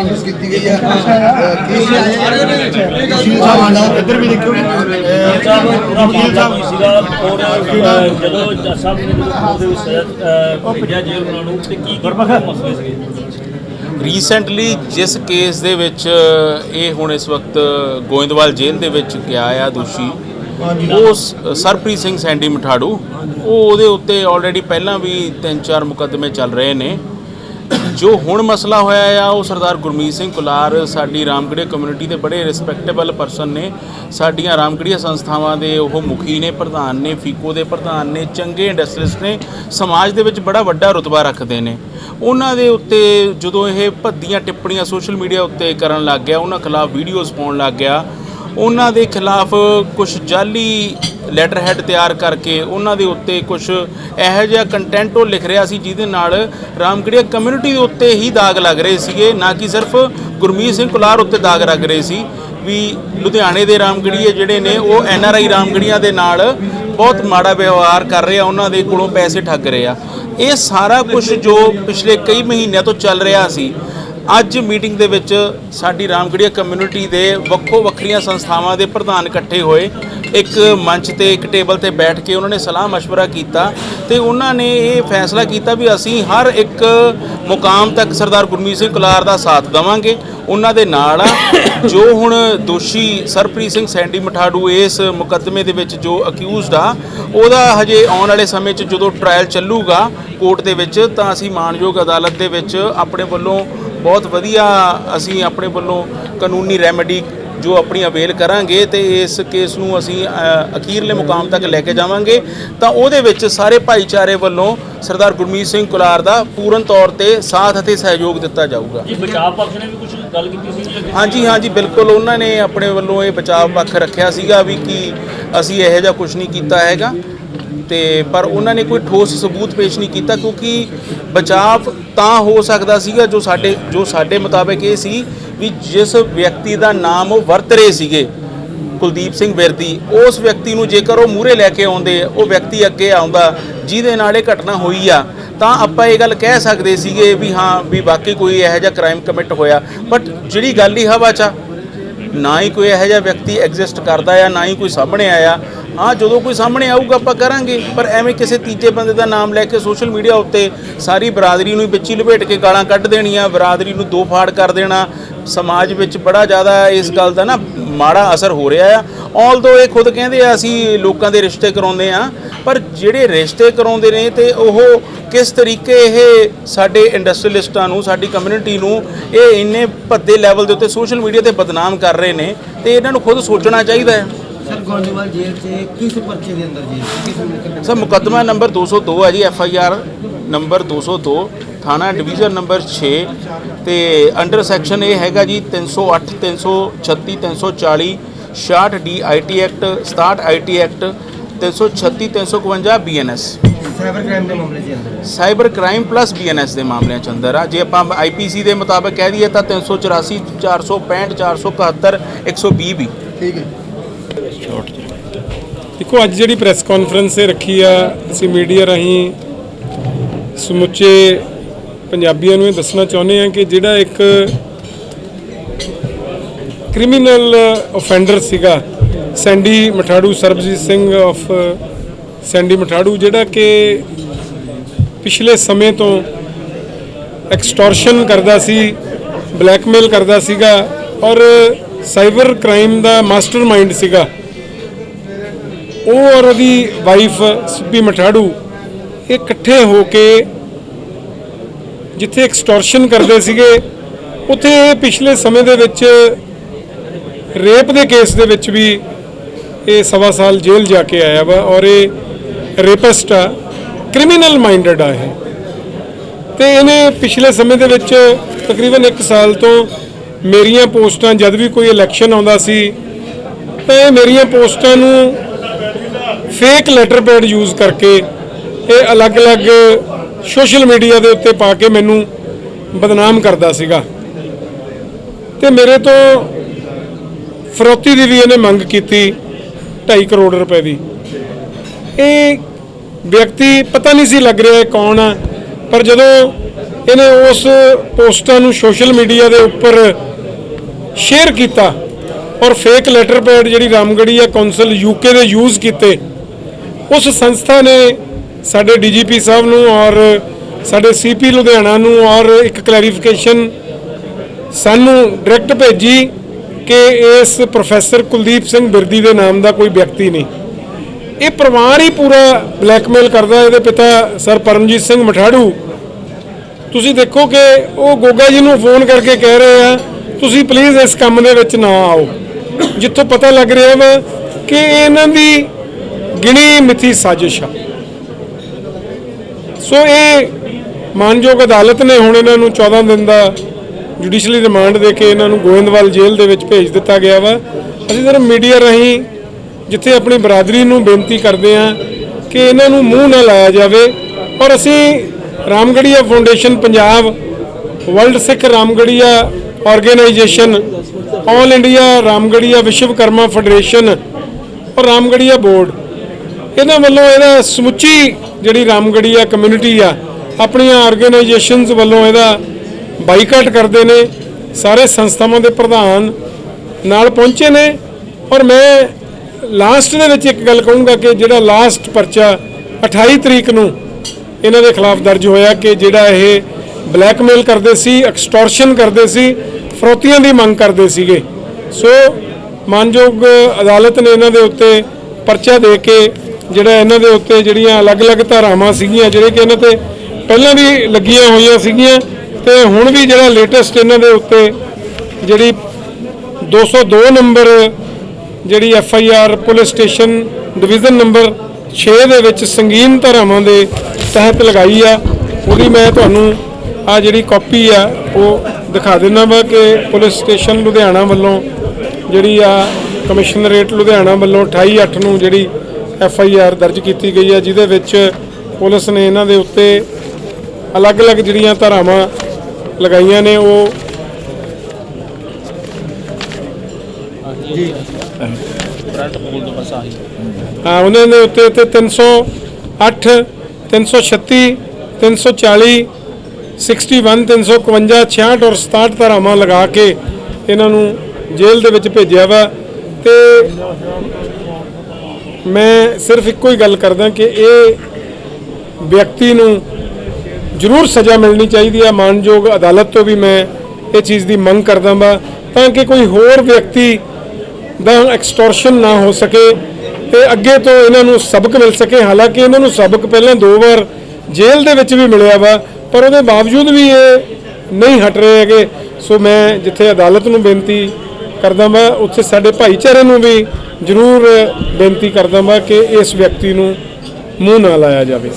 Notice ਕੀਤੀ ਗਈ ਹੈ ਕੀ ਆਂਦਾ ਇੱਧਰ ਵੀ ਦੇਖਿਓ ਸਾਹਿਬ ਪੂਰਾ ਮਾਮਲਾ ਕੀ ਸੀਗਾ ਔਰ ਅ, ਜਦੋਂ ਜੱਜ ਸਾਹਿਬ ਨੇ ਜਦੋਂ ਉਹਦੇ ਵਿੱਚ ਸਜ਼ਾ ਭੇਜਿਆ ਜੇਲ੍ਹ ਉਹਨਾਂ ਨੂੰ ਤੇ ਕੀ ਕੀ ਮਸਲੇ ਸੀਗੇ ਰੀਸੈਂਟਲੀ ਜਿਸ ਕੇਸ ਦੇ ਵਿੱਚ ਇਹ ਹੁਣ ਇਸ ਵਕਤ ਗੋਇੰਦਵਾਲ ਜੇਲ੍ਹ ਦੇ ਵਿੱਚ ਗਿਆ ਆ ਦੋਸ਼ੀ ਉਹ ਸਰਪ੍ਰੀਤ ਸਿੰਘ ਸੈਂਡੀ ਮਠਾੜੂ ਉਹ ਉਹਦੇ ਉੱਤੇ ਆਲਰੇਡੀ ਪਹਿਲਾਂ ਵੀ ਤਿੰਨ ਚਾਰ ਮੁਕੱਦਮੇ ਚੱਲ ਰਹੇ ਨੇ ਜੋ ਹੁਣ ਮਸਲਾ ਹੋਇਆ ਆ, ਉਹ ਸਰਦਾਰ ਗੁਰਮੀਤ ਸਿੰਘ ਕੁਲਾਰ ਸਾਡੀ ਰਾਮਗੜੀਆ ਕਮਿਊਨਿਟੀ ਦੇ ਬੜੇ ਰਿਸਪੈਕਟੇਬਲ ਪਰਸਨ ਨੇ। ਸਾਡੀਆਂ ਰਾਮਗੜੀਆ ਸੰਸਥਾਵਾਂ ਦੇ ਉਹ ਮੁਖੀ ਨੇ, ਪ੍ਰਧਾਨ ਨੇ, ਫੀਕੋ ਦੇ ਪ੍ਰਧਾਨ ਨੇ, ਚੰਗੇ ਇੰਡਸਟਰੀਸਟ ਨੇ, ਸਮਾਜ ਦੇ ਵਿੱਚ ਬੜਾ ਵੱਡਾ ਰੁਤਬਾ ਰੱਖਦੇ ਨੇ। ਉਹਨਾਂ ਦੇ ਉੱਤੇ ਜਦੋਂ ਇਹ ਭੱਦੀਆਂ ਟਿੱਪਣੀਆਂ ਸੋਸ਼ਲ ਮੀਡੀਆ ਉੱਤੇ ਕਰਨ ਲੱਗ ਗਿਆ, ਉਹਨਾਂ ਖਿਲਾਫ ਵੀਡੀਓਜ਼ ਪਾਉਣ ਲੱਗ ਗਿਆ, ਉਹਨਾਂ ਦੇ ਖਿਲਾਫ ਕੁਝ ਜਾਲੀ ਲੈਟਰ ਹੈਡ ਤਿਆਰ ਕਰਕੇ ਉਹਨਾਂ ਦੇ ਉੱਤੇ ਕੁਝ ਇਹੋ ਜਿਹਾ ਕੰਟੈਂਟ ਉਹ ਲਿਖ ਰਿਹਾ ਸੀ, ਜਿਹਦੇ ਨਾਲ ਰਾਮਗੜੀਆ ਕਮਿਊਨਿਟੀ ਦੇ ਉੱਤੇ ਹੀ ਦਾਗ ਲੱਗ ਰਹੇ ਸੀਗੇ, ਨਾ ਕਿ ਸਿਰਫ ਗੁਰਮੀਤ ਸਿੰਘ ਕੁਲਾਰ ਉੱਤੇ ਦਾਗ ਲੱਗ ਰਹੇ ਸੀ ਵੀ ਲੁਧਿਆਣੇ ਦੇ ਰਾਮਗੜੀਏ ਜਿਹੜੇ ਨੇ, ਉਹ ਐਨ ਆਰ ਆਈ ਰਾਮਗੜੀਆਂ ਦੇ ਨਾਲ ਬਹੁਤ ਮਾੜਾ ਵਿਵਹਾਰ ਕਰ ਰਹੇ ਆ, ਉਹਨਾਂ ਦੇ ਕੋਲੋਂ ਪੈਸੇ ਠੱਗ ਰਹੇ ਆ। ਇਹ ਸਾਰਾ ਕੁਝ ਜੋ ਪਿਛਲੇ ਕਈ ਮਹੀਨਿਆਂ ਤੋਂ ਚੱਲ ਰਿਹਾ ਸੀ, ਅੱਜ ਮੀਟਿੰਗ ਦੇ ਵਿੱਚ ਸਾਡੀ ਰਾਮਗੜੀਆ ਕਮਿਊਨਿਟੀ ਦੇ ਵੱਖੋ ਵੱਖਰੀਆਂ ਸੰਸਥਾਵਾਂ ਦੇ ਪ੍ਰਧਾਨ ਇਕੱਠੇ ਹੋਏ ਇੱਕ ਮੰਚ ਤੇ ਇੱਕ ਟੇਬਲ ਤੇ ਬੈਠ ਕੇ ਉਹਨਾਂ ਨੇ ਸਲਾਹ مشورہ ਕੀਤਾ ਤੇ ਉਹਨਾਂ ਨੇ ਇਹ ਫੈਸਲਾ ਕੀਤਾ ਵੀ ਅਸੀਂ ਹਰ ਇੱਕ ਮੁਕਾਮ ਤੱਕ ਸਰਦਾਰ ਗੁਰਮੀਤ ਸਿੰਘ ਕੁਲਾਰ ਦਾ ਸਾਥ ਦੇਵਾਂਗੇ ਉਹਨਾਂ ਦੇ ਨਾਲ ਆ ਜੋ ਹੁਣ ਦੋਸ਼ੀ ਸਰਪ੍ਰੀਤ ਸਿੰਘ ਸੈਂਡੀ ਮਠਾੜੂ ਇਸ ਮੁਕੱਦਮੇ ਦੇ ਵਿੱਚ ਜੋ ਅਕਿਊਜ਼ਡ ਆ ਉਹਦਾ ਹਜੇ ਆਉਣ ਵਾਲੇ ਸਮੇਂ 'ਚ ਜਦੋਂ ਟ੍ਰਾਇਲ ਚੱਲੂਗਾ ਕੋਰਟ ਦੇ ਵਿੱਚ ਤਾਂ ਅਸੀਂ ਮਾਨਯੋਗ ਅਦਾਲਤ ਦੇ ਵਿੱਚ ਆਪਣੇ ਵੱਲੋਂ ਬਹੁਤ ਵਧੀਆ ਅਸੀਂ ਆਪਣੇ ਵੱਲੋਂ ਕਾਨੂੰਨੀ ਰੈਮੇਡੀ ਜੋ ਆਪਣੀ ਅਵੇਲ ਕਰਾਂਗੇ ਤੇ ਇਸ ਕੇਸ ਨੂੰ ਅਸੀਂ ਅਖੀਰਲੇ ਮੁਕਾਮ ਤੱਕ ਲੈ ਕੇ ਜਾਵਾਂਗੇ ਤਾਂ ਉਹਦੇ ਵਿੱਚ ਸਾਰੇ ਭਾਈਚਾਰੇ ਵੱਲੋਂ ਸਰਦਾਰ ਗੁਰਮੀਤ ਸਿੰਘ ਕੁਲਾਰ ਦਾ ਪੂਰਨ ਤੌਰ ਤੇ ਸਾਥ ਅਤੇ ਸਹਿਯੋਗ ਦਿੱਤਾ ਜਾਊਗਾ। ਜੀ ਬਚਾਅ ਪੱਖ ਨੇ ਵੀ ਕੁਝ ਗੱਲ ਕੀਤੀ ਸੀ? ਹਾਂਜੀ ਹਾਂਜੀ ਬਿਲਕੁਲ ਉਹਨਾਂ ਨੇ ਆਪਣੇ ਵੱਲੋਂ ਇਹ ਬਚਾਅ ਪੱਖ ਰੱਖਿਆ ਸੀਗਾ ਵੀ ਕਿ ਅਸੀਂ ਇਹੋ ਜਿਹਾ ਕੁਝ ਨਹੀਂ ਕੀਤਾ ਹੈਗਾ। ਤੇ ਪਰ ਉਹਨਾਂ ਨੇ ਕੋਈ ਠੋਸ ਸਬੂਤ ਪੇਸ਼ ਨਹੀਂ ਕੀਤਾ ਕਿਉਂਕਿ ਬਚਾਅ ਤਾਂ ਹੋ ਸਕਦਾ ਸੀਗਾ ਜੋ ਸਾਡੇ ਜੋ ਸਾਡੇ ਮੁਤਾਬਕ ਇਹ ਸੀ ਵੀ ਜਿਸ ਵਿਅਕਤੀ ਦਾ ਨਾਮ ਉਹ ਵਰਤ ਰਹੇ ਸੀਗੇ, ਕੁਲਦੀਪ ਸਿੰਘ ਵਿਰਦੀ ਉਸ ਵਿਅਕਤੀ ਨੂੰ ਜੇਕਰ ਉਹ ਮੂਹਰੇ ਲੈ ਕੇ ਆਉਂਦੇ, ਉਹ ਵਿਅਕਤੀ ਅੱਗੇ ਆਉਂਦਾ, ਜਿਹਦੇ ਨਾਲ ਇਹ ਘਟਨਾ ਹੋਈ ਆ, ਤਾਂ ਆਪਾਂ ਇਹ ਗੱਲ ਕਹਿ ਸਕਦੇ ਸੀਗੇ ਵੀ ਹਾਂ, ਵੀ ਵਾਕਈ ਕੋਈ ਇਹੋ ਜਿਹਾ ਕ੍ਰਾਈਮ ਕਮਿਟ ਹੋਇਆ। ਬਟ ਜਿਹੜੀ ਗੱਲ ਹੀ ਹਵਾ 'ਚ ਨਾ ਹੀ ਕੋਈ ਇਹੋ ਜਿਹਾ ਵਿਅਕਤੀ ਐਗਜ਼ਿਸਟ ਕਰਦਾ ਆ, ਨਾ ਹੀ ਕੋਈ ਸਾਹਮਣੇ ਆਇਆ ਹਾਂ ਜਦੋਂ ਕੋਈ ਸਾਹਮਣੇ ਆਊਗਾ, ਆਪਾਂ ਕਰਾਂਗੇ। ਪਰ ਐਵੇਂ ਕਿਸੇ ਤੀਜੇ ਬੰਦੇ ਦਾ ਨਾਮ ਲੈ ਕੇ ਸੋਸ਼ਲ ਮੀਡੀਆ ਉੱਤੇ ਸਾਰੀ ਬਰਾਦਰੀ ਨੂੰ ਵਿੱਚ ਹੀ ਲਪੇਟ ਕੇ ਗਾਲਾਂ ਕੱਢ ਦੇਣੀਆਂ, ਬਰਾਦਰੀ ਨੂੰ ਦੋ ਫਾੜ ਕਰ ਦੇਣਾ, ਸਮਾਜ ਵਿੱਚ ਬੜਾ ਜ਼ਿਆਦਾ ਇਸ ਗੱਲ ਦਾ ਨਾ ਮਾੜਾ ਅਸਰ ਹੋ ਰਿਹਾ ਆ। ਆਲਦੋ ਇਹ ਖੁਦ ਕਹਿੰਦੇ ਆ, ਅਸੀਂ ਲੋਕਾਂ ਦੇ ਰਿਸ਼ਤੇ ਕਰਾਉਂਦੇ ਆ, ਪਰ ਜਿਹੜੇ ਰਿਸ਼ਤੇ ਕਰਾਉਂਦੇ ਨੇ ਤੇ ਉਹ ਕਿਸ ਤਰੀਕੇ ਇਹ ਸਾਡੇ ਇੰਡਸਟਰੀਲਿਸਟਾਂ ਨੂੰ, ਸਾਡੀ ਕਮਿਊਨਿਟੀ ਨੂੰ ਇਹ ਇੰਨੇ ਭੱਦੇ ਲੈਵਲ ਦੇ ਉੱਤੇ ਸੋਸ਼ਲ ਮੀਡੀਆ ਤੇ ਬਦਨਾਮ ਕਰ ਰਹੇ ਨੇ, ਤੇ ਇਹਨਾਂ ਨੂੰ ਖੁਦ ਸੋਚਣਾ ਚਾਹੀਦਾ ਹੈ। ਸਰ ਗੋਂਦਵਾਲ ਜੇਲ੍ਹ 'ਚ ਕਿਸ ਪਰਚੇ ਦੇ ਅੰਦਰ ਜੀ ਕਿਸ ਮੁਕੱਦਮੇ ਸਰ ਮੁਕੱਦਮਾ ਨੰਬਰ 202 ਹੈ ਜੀ ਐਫ ਆਈ ਆਰ ਨੰਬਰ 202 ਥਾਣਾ ਡਿਵੀਜ਼ਨ ਨੰਬਰ 6 ਤੇ ਅੰਡਰ ਸੈਕਸ਼ਨ ਇਹ ਹੈਗਾ ਜੀ 308 336 340 66 D I T act 67 I T act 336 351 B N S. Cyber crime ਦੇ ਮਾਮਲੇ 'ਚ ਅੰਦਰ cyber crime plus B N S ਦੇ ਮਾਮਲਿਆਂ ਚ ਅੰਦਰ ਆ। ਜੇ ਆਪਾਂ ਆਈ ਪੀ ਸੀ ਦੇ ਮੁਤਾਬਕ ਕਹਿ ਦਈਏ ਤਾਂ 384 465 471 120 ਵੀ ਠੀਕ ਹੈ। ਦੇਖੋ, ਅੱਜ ਜਿਹੜੀ ਪ੍ਰੈਸ ਕਾਨਫਰੰਸ ਇਹ ਰੱਖੀ ਆ, ਅਸੀਂ ਮੀਡੀਆ ਰਾਹੀਂ ਸਮੁੱਚੇ ਪੰਜਾਬੀਆਂ ਨੂੰ ਇਹ ਦੱਸਣਾ ਚਾਹੁੰਦੇ ਹਾਂ ਕਿ ਜਿਹੜਾ ਇੱਕ ਕ੍ਰਿਮੀਨਲ ਅਫੈਂਡਰ ਸੀਗਾ ਸੈਂਡੀ ਮਠਾੜੂ ਸਰਬਜੀਤ ਸਿੰਘ ਆਫ ਸੈਂਡੀ ਮਠਾੜੂ ਜਿਹੜਾ ਕਿ ਪਿਛਲੇ ਸਮੇਂ ਤੋਂ ਐਕਸਟੋਰਸ਼ਨ ਕਰਦਾ ਸੀ ਬਲੈਕਮੇਲ ਕਰਦਾ ਸੀਗਾ ਔਰ ਸਾਈਬਰ ਕ੍ਰਾਈਮ ਦਾ ਮਾਸਟਰਮਾਈਂਡ ਸੀਗਾ। ਉਹ ਔਰ ਉਹਦੀ ਵਾਈਫ ਸੁੱਬੀ ਮਠਾੜੂ ਇਹ ਇਕੱਠੇ ਹੋ ਕੇ ਜਿੱਥੇ ਐਕਸਟੋਰਸ਼ਨ ਕਰਦੇ ਸੀਗੇ, ਉੱਥੇ ਇਹ ਪਿਛਲੇ ਸਮੇਂ ਦੇ ਵਿੱਚ ਰੇਪ ਦੇ ਕੇਸ ਦੇ ਵਿੱਚ ਵੀ ਇਹ ਸਵਾ ਸਾਲ ਜੇਲ੍ਹ ਜਾ ਕੇ ਆਇਆ ਵਾ ਔਰ ਇਹ ਰੇਪਿਸਟ ਆ ਕ੍ਰਿਮੀਨਲ ਮਾਈਂਡਡ ਆ ਇਹ। ਤੇ ਇਹਨੇ ਪਿਛਲੇ ਸਮੇਂ ਦੇ ਵਿੱਚ ਤਕਰੀਬਨ 1 ਸਾਲ ਤੋਂ ਮੇਰੀਆਂ ਪੋਸਟਾਂ ਜਦ ਵੀ ਕੋਈ ਇਲੈਕਸ਼ਨ ਆਉਂਦਾ ਸੀ ਤਾਂ ਇਹ ਮੇਰੀਆਂ ਪੋਸਟਾਂ ਨੂੰ ਫੇਕ ਲੈਟਰ ਪੈਡ ਯੂਜ਼ ਕਰਕੇ ਇਹ ਅਲੱਗ-ਅਲੱਗ ਸੋਸ਼ਲ ਮੀਡੀਆ ਦੇ ਉੱਤੇ ਪਾ ਕੇ ਮੈਨੂੰ ਬਦਨਾਮ ਕਰਦਾ ਸੀਗਾ। ਤੇ ਮੇਰੇ ਤੋਂ ਫਰੋਤੀ ਦੀ ਵੀ ਇਹਨੇ ਮੰਗ ਕੀਤੀ 2.5 ਕਰੋੜ ਰੁਪਏ ਦੀ। ਇਹ ਵਿਅਕਤੀ ਪਤਾ ਨਹੀਂ ਸੀ ਲੱਗ ਰਿਹਾ ਇਹ ਕੌਣ ਆ, ਪਰ ਜਦੋਂ ਇਹਨੇ ਉਸ ਪੋਸਟਾਂ ਨੂੰ ਸੋਸ਼ਲ ਮੀਡੀਆ ਦੇ ਉੱਪਰ ਸ਼ੇਅਰ ਕੀਤਾ ਔਰ ਫੇਕ ਲੈਟਰ ਪੈਡ ਜਿਹੜੀ ਰਾਮਗੜੀਆ ਕੌਂਸਲ ਯੂਕੇ ਦੇ ਯੂਜ਼ ਕੀਤੇ। ਉਸ ਸੰਸਥਾ ਨੇ ਸਾਡੇ ਡੀਜੀਪੀ ਸਾਹਿਬ ਨੂੰ ਔਰ ਸਾਡੇ ਸੀਪੀ ਲੁਧਿਆਣਾ ਨੂੰ ਔਰ ਇੱਕ ਕਲੈਰੀਫਿਕੇਸ਼ਨ ਸਾਨੂੰ ਡਾਇਰੈਕਟ ਭੇਜੀ ਕਿ ਇਸ ਪ੍ਰੋਫੈਸਰ ਕੁਲਦੀਪ ਸਿੰਘ ਬਿਰਦੀ ਦੇ ਨਾਮ ਦਾ ਕੋਈ ਵਿਅਕਤੀ ਨਹੀਂ। ਇਹ ਪਰਿਵਾਰ ਹੀ ਪੂਰਾ ਬਲੈਕਮੇਲ ਕਰਦਾ ਇਹਦੇ ਪਿਤਾ ਸਰ ਪਰਮਜੀਤ ਸਿੰਘ ਮਠਾੜੂ ਤੁਸੀਂ ਦੇਖੋ ਕਿ ਉਹ ਗੋਗਾ ਜੀ ਨੂੰ ਫੋਨ ਕਰਕੇ ਕਹਿ ਰਹੇ ਆ, ਤੁਸੀਂ ਪਲੀਜ਼ ਇਸ ਕੰਮ ਦੇ ਵਿੱਚ ਨਾ ਆਓ। ਜਿੱਥੋਂ ਪਤਾ ਲੱਗ ਰਿਹਾ ਵਾ ਕਿ ਇਹਨਾਂ ਦੀ ਗਿਣੀ ਮਿਥੀ ਸਾਜ਼ਿਸ਼ ਆ। ਸੋ ਇਹ ਮਾਨਯੋਗ ਅਦਾਲਤ ਨੇ ਹੁਣ ਇਹਨਾਂ ਨੂੰ 14 ਦਿਨ ਦਾ ਜੁਡੀਸ਼ੀਅਲੀ ਰਿਮਾਂਡ ਦੇ ਕੇ ਇਹਨਾਂ ਨੂੰ ਗੋਇੰਦਵਾਲ ਜੇਲ੍ਹ ਦੇ ਵਿੱਚ ਭੇਜ ਦਿੱਤਾ ਗਿਆ ਵਾ। ਅਸੀਂ ਸਰ ਮੀਡੀਆ ਰਾਹੀਂ ਜਿੱਥੇ ਆਪਣੀ ਬਰਾਦਰੀ ਨੂੰ ਬੇਨਤੀ ਕਰਦੇ ਹਾਂ ਕਿ ਇਹਨਾਂ ਨੂੰ ਮੂੰਹ ਨਾ ਲਾਇਆ ਜਾਵੇ। ਔਰ ਅਸੀਂ Ramgarhia foundation Punjab, world Sikh Ramgarhia organisation, all India Ramgarhia Vishwakarma federation ਔਰ ਰਾਮਗੜੀਆ ਬੋਰਡ। ਇਹਨਾਂ ਵੱਲੋਂ ਇਹਦਾ ਸਮੁੱਚੀ ਜਿਹੜੀ ਰਾਮਗੜੀਆ ਕਮਿਊਨਿਟੀ ਆ, ਆਪਣੀਆਂ ਆਰਗੇਨਾਈਜੇਸ਼ਨਸ ਵੱਲੋਂ ਇਹਦਾ ਬਾਈਕਾਟ ਕਰਦੇ ਨੇ, ਸਾਰੇ ਸੰਸਥਾਵਾਂ ਦੇ ਪ੍ਰਧਾਨ ਨਾਲ ਪਹੁੰਚੇ ਨੇ ਔਰ ਮੈਂ ਲਾਸਟ ਦੇ ਵਿੱਚ ਇੱਕ ਗੱਲ ਕਹੂੰਗਾ ਕਿ ਜਿਹੜਾ ਲਾਸਟ ਪਰਚਾ 28 ਤਰੀਕ ਨੂੰ ਇਹਨਾਂ ਦੇ ਖਿਲਾਫ ਦਰਜ ਹੋਇਆ ਕਿ ਜਿਹੜਾ ਇਹ ਬਲੈਕਮੇਲ ਕਰਦੇ ਸੀ, ਐਕਸਟੋਰਸ਼ਨ ਕਰਦੇ ਸੀ, ਫਰੋਤੀਆਂ ਦੀ ਮੰਗ ਕਰਦੇ ਸੀਗੇ। ਸੋ, ਮਾਨਯੋਗ ਅਦਾਲਤ ਨੇ ਇਹਨਾਂ ਦੇ ਉੱਤੇ ਪਰਚਾ ਦੇ ਕੇ ਜਿਹੜਾ ਇਹਨਾਂ ਦੇ ਉੱਤੇ ਜਿਹੜੀਆਂ ਅਲੱਗ-ਅਲੱਗ ਧਾਰਾਵਾਂ ਸੀਗੀਆਂ, ਜਿਹੜੇ ਕਿ ਇਹਨਾਂ ਤੇ ਪਹਿਲਾਂ ਵੀ ਲੱਗੀਆਂ ਹੋਈਆਂ ਸੀਗੀਆਂ ਤੇ ਹੁਣ ਵੀ ਜਿਹੜਾ ਲੇਟੈਸਟ ਇਹਨਾਂ ਦੇ ਉੱਤੇ ਜਿਹੜੀ 202 ਨੰਬਰ ਜਿਹੜੀ F I R police station division number 6 ਦੇ ਵਿੱਚ ਸੰਗੀਨ ਧਾਰਾਵਾਂ ਦੇ ਤਹਿਤ ਲਗਾਈ ਆ ਉਹਦੀ ਮੈਂ ਤੁਹਾਨੂੰ ਆ ਜਿਹੜੀ ਕਾਪੀ ਆ ਉਹ ਦਿਖਾ ਦਿੰਦਾ ਵਾ ਕਿ ਪੁਲਿਸ ਸਟੇਸ਼ਨ ਲੁਧਿਆਣਾ ਵੱਲੋਂ ਜਿਹੜੀ ਆ ਕਮਿਸ਼ਨਰੇਟ ਲੁਧਿਆਣਾ ਵੱਲੋਂ 28 8 ਨੂੰ ਜਿਹੜੀ ਐਫ ਆਈ ਆਰ ਦਰਜ ਕੀਤੀ ਗਈ ਆ ਜਿਹਦੇ ਵਿੱਚ ਪੁਲਿਸ ਨੇ ਇਹਨਾਂ ਦੇ ਉੱਤੇ ਅਲੱਗ-ਅਲੱਗ ਜਿਹੜੀਆਂ ਧਾਰਾਵਾਂ ਲਗਾਈਆਂ ਨੇ ਉਹ ਹਾਂ ਉਹਨਾਂ ਦੇ ਉੱਤੇ ਉੱਤੇ 308 336 340 61 351 66 ਔਰ 67 ਧਾਰਾਵਾਂ ਲਗਾ ਕੇ ਇਹਨਾਂ ਨੂੰ ਜੇਲ੍ਹ ਦੇ ਵਿੱਚ ਭੇਜਿਆ ਵਾ। ਤੇ ਮੈਂ ਸਿਰਫ ਇੱਕੋ ਹੀ ਗੱਲ ਕਰਦਾ ਕਿ ਇਹ ਵਿਅਕਤੀ ਨੂੰ ਜ਼ਰੂਰ ਸਜ਼ਾ ਮਿਲਣੀ ਚਾਹੀਦੀ ਹੈ ਮਾਨਯੋਗ ਅਦਾਲਤ ਤੋਂ ਵੀ ਮੈਂ ਇਹ ਚੀਜ਼ ਦੀ ਮੰਗ ਕਰਦਾ ਵਾ, ਤਾਂ ਕਿ ਕੋਈ ਹੋਰ ਵਿਅਕਤੀ ਦਾ ਐਕਸਟੋਰਸ਼ਨ ਨਾ ਹੋ ਸਕੇ। ਤੇ ਅੱਗੇ ਤੋਂ ਇਹਨਾਂ ਨੂੰ ਸਬਕ ਮਿਲ ਸਕੇ। ਹਾਲਾਂਕਿ ਇਹਨਾਂ ਨੂੰ ਸਬਕ ਪਹਿਲਾਂ ਦੋ ਵਾਰ ਜੇਲ੍ਹ ਦੇ ਵਿੱਚ ਵੀ ਮਿਲਿਆ ਵਾ, ਪਰ ਉਹਦੇ ਬਾਵਜੂਦ ਵੀ ਇਹ ਨਹੀਂ ਹਟ ਰਹੇ ਹੈਗੇ। ਸੋ ਮੈਂ ਜਿੱਥੇ ਅਦਾਲਤ ਨੂੰ ਬੇਨਤੀ ਕਰਦਾ ਵਾਂ, ਉੱਥੇ ਸਾਡੇ ਭਾਈਚਾਰੇ ਨੂੰ ਵੀ ਜ਼ਰੂਰ ਬੇਨਤੀ ਕਰਦਾ ਵਾਂ ਕਿ ਇਸ ਵਿਅਕਤੀ ਨੂੰ ਮੂੰਹ ਨਾ ਲਾਇਆ ਜਾਵੇ।